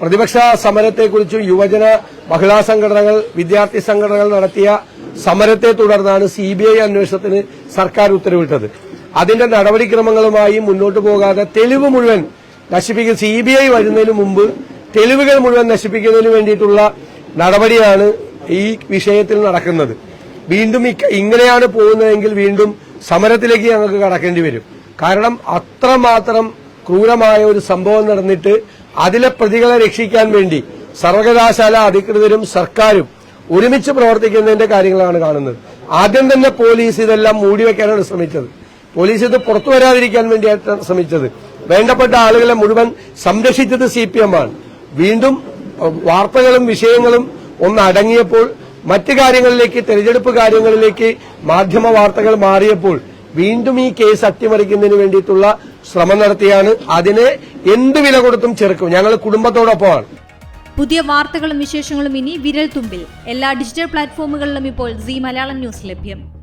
പ്രതിപക്ഷ സമരത്തെക്കുറിച്ചും യുവജന മഹിളാ സംഘടനകൾ വിദ്യാർത്ഥി സംഘടനകൾ നടത്തിയ സമരത്തെ തുടർന്നാണ് സി ബി ഐ അന്വേഷണത്തിന് സർക്കാർ ഉത്തരവിട്ടത്. അതിന്റെ നടപടിക്രമങ്ങളുമായി മുന്നോട്ട് പോകാതെ തെളിവ് മുഴുവൻ നശിപ്പിക്കുന്ന സി ബി ഐ വരുന്നതിന് മുമ്പ് തെളിവുകൾ മുഴുവൻ നശിപ്പിക്കുന്നതിന് വേണ്ടിയിട്ടുള്ള നടപടിയാണ് ഈ വിഷയത്തിൽ നടക്കുന്നത്. വീണ്ടും ഇങ്ങനെയാണ് പോകുന്നതെങ്കിൽ വീണ്ടും സമരത്തിലേക്ക് ഞങ്ങൾക്ക് കടക്കേണ്ടി വരും. കാരണം അത്രമാത്രം ക്രൂരമായ ഒരു സംഭവം നടന്നിട്ട് അതിലെ പ്രതികളെ രക്ഷിക്കാൻ വേണ്ടി സർവകലാശാല അധികൃതരും സർക്കാരും ഒരുമിച്ച് പ്രവർത്തിക്കുന്നതിന്റെ കാര്യങ്ങളാണ് കാണുന്നത്. ആദ്യം തന്നെ പോലീസ് ഇതെല്ലാം മൂടിവെക്കാനാണ് ശ്രമിച്ചത്. പോലീസ് ഇത് പുറത്തു വരാതിരിക്കാൻ വേണ്ടിയായിട്ടാണ് ശ്രമിച്ചത്. വേണ്ടപ്പെട്ട ആളുകളെ മുഴുവൻ സംരക്ഷിച്ചത് സി പി എം ആണ്. വീണ്ടും വാർത്തകളും വിഷയങ്ങളും ഒന്ന് അടങ്ങിയപ്പോൾ മറ്റു കാര്യങ്ങളിലേക്ക് തെരഞ്ഞെടുപ്പ് കാര്യങ്ങളിലേക്ക് മാധ്യമ വാർത്തകൾ മാറിയപ്പോൾ വീണ്ടും ഈ കേസ് അട്ടിമറിക്കുന്നതിന് വേണ്ടിയിട്ടുള്ള ശ്രമം നടത്തിയാണ്. അതിനെ എന്ത് വില കൊടുത്തും ചെറുക്കും. ഞങ്ങൾ കുടുംബത്തോടൊപ്പമാണ്. പുതിയ വാർത്തകളും വിശേഷങ്ങളും ഇനി വിരൽ തുമ്പിൽ എല്ലാ ഡിജിറ്റൽ പ്ലാറ്റ്ഫോമുകളിലും ഇപ്പോൾ സി മലയാളം ന്യൂസ് ലഭ്യം.